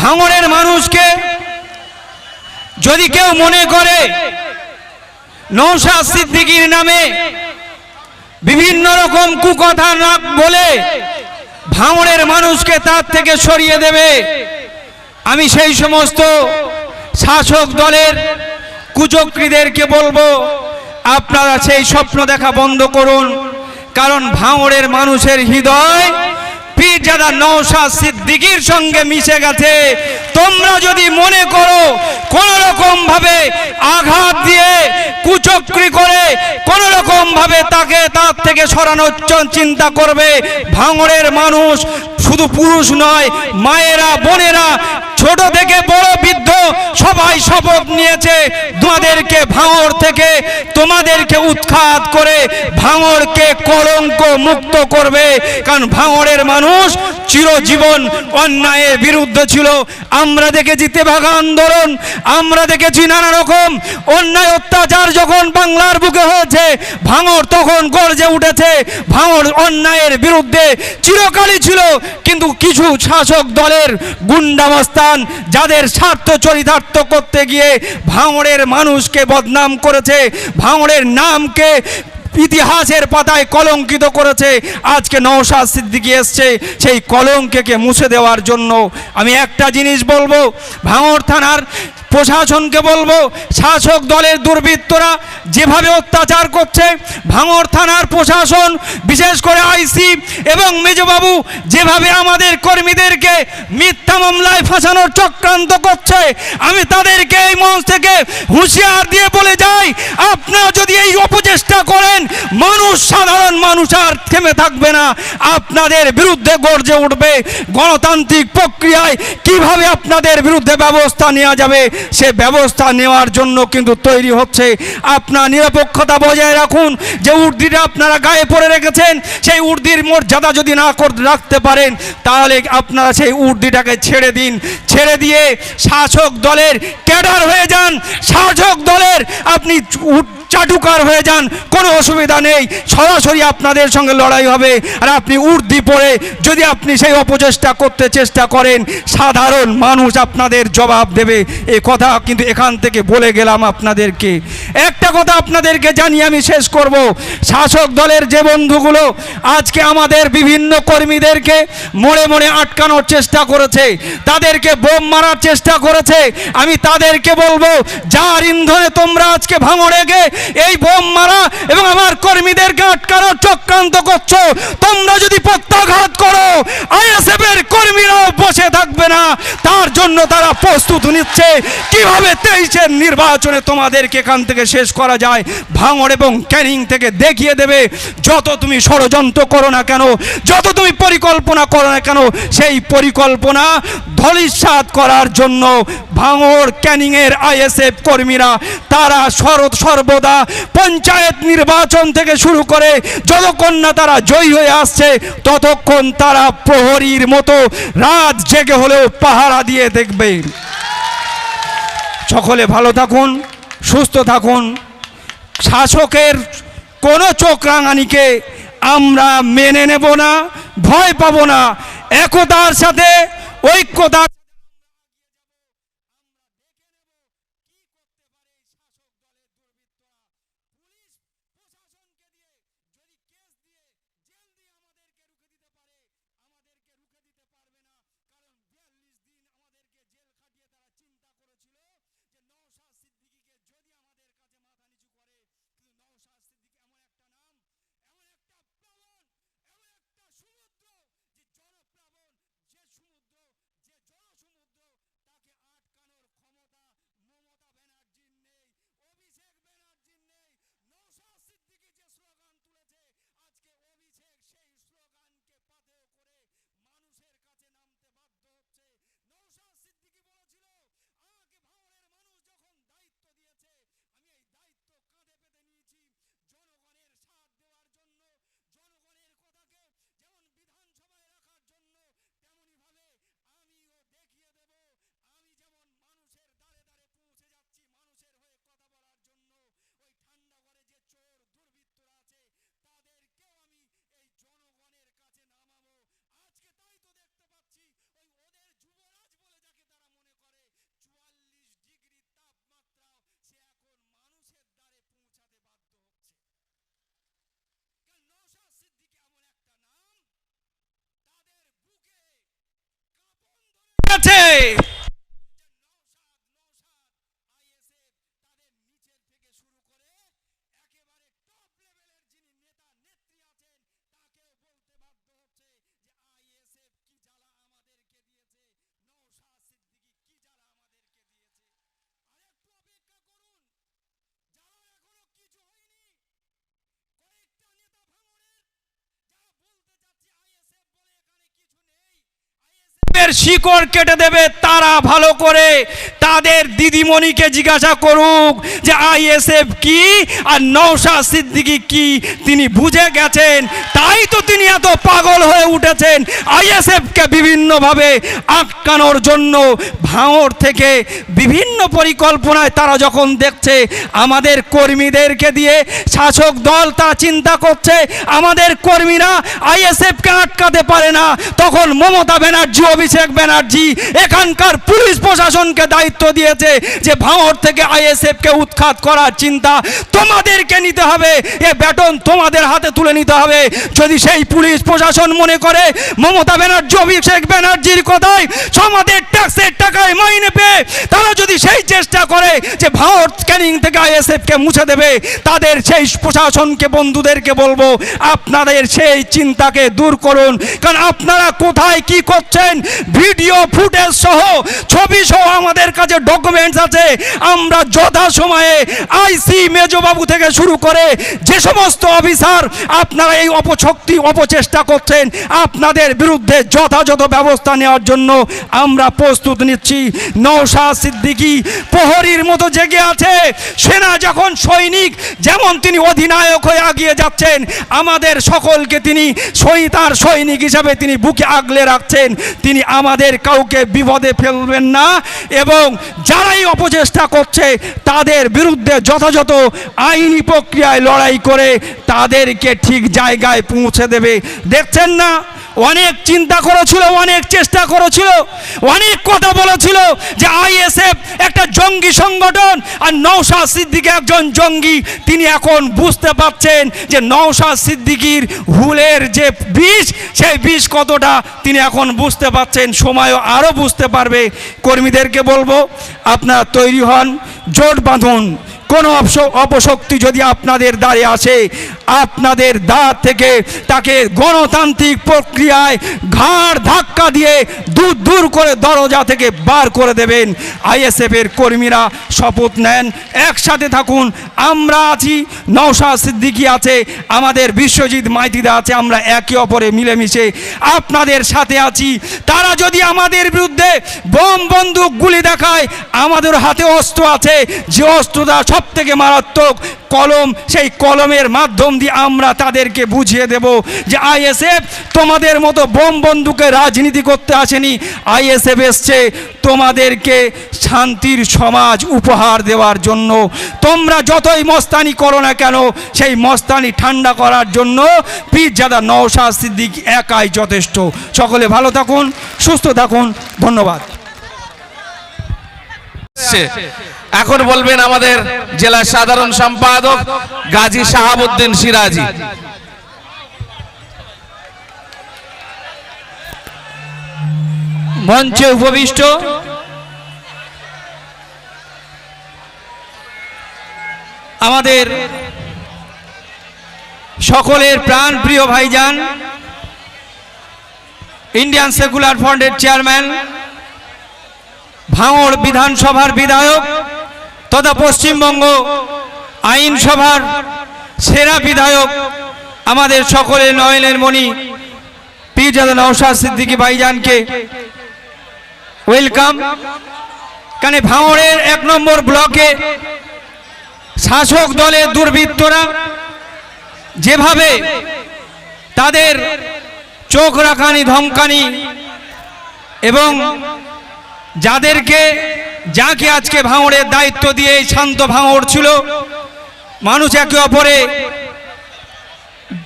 ভাঙড়ের মানুষকে যদি কেউ মনে করে নৌশা সিদ্দিকির নামে বিভিন্ন রকম কুকথা না বলে ভাঙড়ের মানুষকে তার থেকে সরিয়ে দেবে, আমি সেই সমস্ত শাসক দলের কুচক্রীদেরকে বলব, আপনারা সেই স্বপ্ন দেখা বন্ধ করুন, কারণ ভাঙড়ের মানুষের হৃদয় পীরজাদা নৌশা সিদ্দিকির সঙ্গে মিশে গেছে। তোমরা যদি মনে করো কোন রকম ভাবে আঘাত দিয়ে কুচক্রি করে কোন রকম ভাবে তাকে তার থেকে সরানোর চিন্তা করবে, ভাঙড়ের মানুষ শুধু পুরুষ নয়, মায়েরা, বোনেরা, ছোট থেকে বড় বৃদ্ধ সবাই শপথ নিয়েছে, তোমাদেরকে ভাঙড় থেকে, তোমাদেরকে উৎখাত করে ভাঙড়কে কলঙ্ক মুক্ত করবে। কারণ ভাঙরের মানুষ চিরজীবন অন্যায়ের বিরুদ্ধে ছিল। আমরা দেখেছি তেভাগা আন্দোলন, আমরা দেখেছি নানা রকম অন্যায় অত্যাচার যখন বাংলার বুকে হয়েছে ভাঙড় তখন গর্জে উঠেছে। ভাঙড় অন্যায়ের বিরুদ্ধে চিরকালই ছিল, কিন্তু কিছু শাসক দলের গুন্ডামস্তান যাদের স্বার্থ চরিতার্থ করতে গিয়ে ভাঙড়ের মানুষকে বদনাম করেছে, ভাঙড়ের নামকে ইতিহাসের পাতায় কলঙ্কিত করেছে। আজকে নওশাদ সিদ্দিকি এসছে সেই কলঙ্ককে মুছে দেওয়ার জন্য। আমি একটা জিনিস বলব ভাঙর থানার প্রশাসনকে বলব, শাসক দলের দুর্বৃত্তরা যেভাবে অত্যাচার করছে, ভাঙড় থানার প্রশাসন, বিশেষ করে আইসি এবং মেজবাবু যেভাবে আমাদের কর্মীদেরকে মিথ্যা মামলায় ফাঁসানোর চক্রান্ত করছে, আমি তাদেরকে এই মঞ্চ থেকে হুঁশিয়ার দিয়ে বলে যাই, আপনারা যদি এই অপচেষ্টা করেন, মানুষ, সাধারণ মানুষ আর থেমে থাকবে না। আপনাদের বিরুদ্ধে গর্জে উঠবে গণতান্ত্রিক প্রক্রিয়ায়, কীভাবে আপনাদের বিরুদ্ধে ব্যবস্থা নেওয়া যাবে সে ব্যবস্থা নেওয়ার জন্য কিন্তু তৈরি হচ্ছে। আপনার নিরপেক্ষতা বজায় রাখুন যে উর্দিটা আপনারা গায়ে পরে রেখেছেন, সেই উর্দির মর্যাদা যদি না রাখতে পারেন, তাহলে আপনারা সেই উর্দিটাকে ছেড়ে দিন। ছেড়ে দিয়ে শাসক দলের ক্যাডার হয়ে যান। শাসক দলের আপনি চাটুকার হয়ে যান, কোনো অসুবিধা নেই। সরাসরি আপনাদের সঙ্গে লড়াই হবে। আর আপনি উর্দি পড়ে যদি আপনি সেই অপচেষ্টা করতে চেষ্টা করেন, সাধারণ মানুষ আপনাদের জবাব দেবে। এ কথা কিন্তু এখান থেকে বলে গেলাম আপনাদেরকে। একটা কথা আপনাদেরকে জানিয়ে আমি শেষ করব। শাসক দলের যে বন্ধুগুলো আজকে আমাদের বিভিন্ন কর্মীদেরকে মোড়ে মোড়ে আটকানোর চেষ্টা করেছে, তাদেরকে বোম মারার চেষ্টা করেছে, আমি তাদেরকে বলব, যার ইন্ধনে তোমরা আজকে ভাঙড়ে গে এই বোম মারা এবং আমার কর্মীদেরকে আটকানোর চক্রান্ত করছ। তোমরা যদি প্রত্যাঘাত করো আইএসএফ এর কর্মীরাও বসে থাকবে না। তার জন্য তারা প্রস্তুত নিচ্ছে। কীভাবে তেইশের নির্বাচনে তোমাদেরকে এখান থেকে শেষ করা যায়, ভাঙড় এবং ক্যানিং থেকে দেখিয়ে দেবে। যত তুমি ষড়যন্ত্র করো না কেন, যত তুমি পরিকল্পনা করো না কেন, সেই পরিকল্পনা ধলিসাৎ করার জন্য ভাঙড় ক্যানিংয়ের আইএসএফ কর্মীরা, তারা শরৎ সর্বদা পঞ্চায়েত নির্বাচন থেকে শুরু করে যতক্ষণ না তারা জয়ী হয়ে আসছে, ততক্ষণ তারা প্রহরীর মতো রাত জেগে হলেও পাহারা দিয়ে দেখবে। সকলে ভালো থাকুন, সুস্থ থাকুন। শাসকের কোনো চোখ রাঙানিকে আমরা মেনে নেব না, ভয় পাবো না। একতার সাথে ঐক্যতার শিকড় কেটে দেবে, তারা ভালো করে তাদের দিদিমণিকে জিজ্ঞাসা করুক যে, আইএসএফ কি আর নৌশা সিদ্দিকি কি? তিনি বুঝে গেছেন, তাই তো তিনি এত পাগল হয়ে উঠেছেন। আইএসএফকে বিভিন্নভাবে আটকানোর জন্য ভাঙর থেকে বিভিন্ন পরিকল্পনায় তারা যখন দেখছে, আমাদের কর্মীদেরকে দিয়ে শাসক দল তা চিন্তা করছে, আমাদের কর্মীরা আইএসএফকে আটকাতে পারে না, তখন মমতা ব্যানার্জি অভিষেক ব্যানার্জি এখানকার পুলিশ প্রশাসনকে দায়িত্ব দিয়েছে যে ভাঙড় থেকে আইএসএফকে উৎখাত করার চিন্তা তোমাদেরকে নিতে হবে। এ ব্যাটন তোমাদের হাতে তুলে নিতে হবে। যদি সেই পুলিশ প্রশাসন মনে করে, মমতা ব্যানার্জি, অভিষেক ব্যানার্জির কথায় সমাজের ট্যাক্সের টাকায় মাইনে পেয়ে তারা যদি সেই চেষ্টা করে যে ভারত ক্যানিং থেকে আইএসএফকে মুছে দেবে, তাদের সেই প্রশাসনকে, বন্ধুদেরকে বলব, আপনাদের সেই চিন্তাকে দূর করুন। কারণ আপনারা কোথায় কি করছেন ভিডিও ফুটেজ সহ ছবি সহ আমাদের কাছে ডকুমেন্টস আছে। আমরা যথা সময়ে আইসি মেজবাবু থেকে শুরু করে যে সমস্ত অফিসার আপনারা এই অপশক্তি, অপচেষ্টা করছেন, আপনাদের বিরুদ্ধে যথাযথ ব্যবস্থা নেওয়ার জন্য আমরা প্রস্তুত নিচ্ছি। নৌশা সিদ্দিকি প্রহরীর মতো জেগে আছে। সেনা যখন সৈনিক, যেমন তিনি অধিনায়ক হয়ে আগিয়ে যাচ্ছেন, আমাদের সকলকে তিনি তার সৈনিক হিসাবে তিনি বুকে আগলে রাখছেন। তিনি আমাদের কাউকে বিপদে ফেলবেন না এবং যারাই অপচেষ্টা করছে তাদের বিরুদ্ধে যথাযথ আইনি প্রক্রিয়ায় লড়াই করে তাদেরকে ঠিক জায়গায় পৌঁছে দেবে। দেখছেন না? অনেক চিন্তা করেছিল, অনেক চেষ্টা করেছিল, অনেক কথা বলেছিল যে আইএসএফ একটা জঙ্গি সংগঠন আর নৌশা সিদ্দিকি একজন জঙ্গি। তিনি এখন বুঝতে পারছেন যে নৌশা সিদ্দিকির হুলের যে বিষ, সেই বিষ কতটা তিনি এখন বুঝতে পারছেন, সময়ও আরও বুঝতে পারবে। কর্মীদেরকে বলব, আপনারা তৈরি হন, জোট বাঁধুন। কোনো অপশক্তি যদি আপনাদের দ্বারে আসে আপনাদের দ্বার থেকে তাকে গণতান্ত্রিক প্রক্রিয়ায় ঘাড় ধাক্কা দিয়ে দূর দূর করে দরজা থেকে বার করে দেবেন। আইএসএফের কর্মীরা শপথ নেন। একসাথে থাকুন। আমরা আছি। নৌশা সিদ্দিকি আছে। আমাদের বিশ্বজিৎ মাইতিদা আছে। আমরা একে অপরে মিলেমিশে আপনাদের সাথে আছি। তারা যদি আমাদের বিরুদ্ধে বোম বন্দুক গুলি দেখায়, আমাদের হাতে অস্ত্র আছে। যে অস্ত্রটা সব থেকে মারাত্মক কলম, সেই কলমের মাধ্যম দিয়ে আমরা তাদেরকে বুঝিয়ে দেব যে আইএসএফ তোমাদের মতো বোম বন্দুকে রাজনীতি করতে আসেনি। আইএসএফ এসছে তোমাদেরকে শান্তির সমাজ উপহার দেওয়ার জন্য। তোমরা যতই মস্তানি করো না কেন, সেই মস্তানি ঠান্ডা করার জন্য পীরজাদা নওশা সিদ্দিক একাই যথেষ্ট। সকলে ভালো থাকুন, সুস্থ থাকুন, ধন্যবাদ। এখন বলবেন আমাদের জেলা সাধারণ সম্পাদক গাজী শাহাবুদ্দিন সিরাজি। মঞ্চে উপবিষ্ট। আমাদের সকলের প্রাণ প্রিয় ভাইজান, ইন্ডিয়ান সেকুলার ফ্রন্টের চেয়ারম্যান, ভাঙড় বিধানসভার বিধায়ক তথা পশ্চিমবঙ্গ আইনসভার সেরা বিধায়ক আমাদের সকলের নয়নের মণি পীরজাদা নওশাদ সিদ্দিকী ভাইজানকে। ওয়েলকাম কানে ভাঙড়ের এক নম্বর ব্লকে শাসক দলের দুর্বৃত্তরা যেভাবে তাদের চোখ রাখানি ধমকানি এবং যাদেরকে যাকে আজকে ভাঙড়ের দায়িত্ব দিয়ে এই শান্ত ভাঙড় ছিল, মানুষ একে অপরে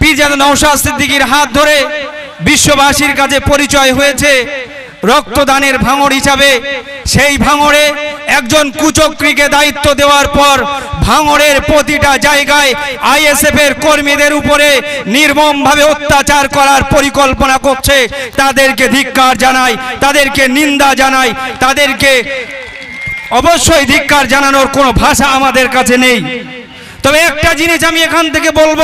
পীরজাদা নওশাদ সিদ্দিকীর হাত ধরে বিশ্ববাসীর কাছে পরিচয় হয়েছে। রক্তদানের ভাঙড় হিসাবে সেই ভাঙড়ে একজন কুচক্রীকে দায়িত্ব দেওয়ার পর ভাঙড়ের প্রতিটা জায়গায় আইএসএফ এর কর্মীদের উপরে নির্মমভাবে অত্যাচার করার পরিকল্পনা করছে। তাদেরকে ধিক্কার জানাই, তাদেরকে নিন্দা জানাই, তাদেরকে অবশ্যই ধিক্কার জানানোর কোনো ভাষা আমাদের কাছে নেই। তবে একটা জিনিস আমি এখান থেকে বলব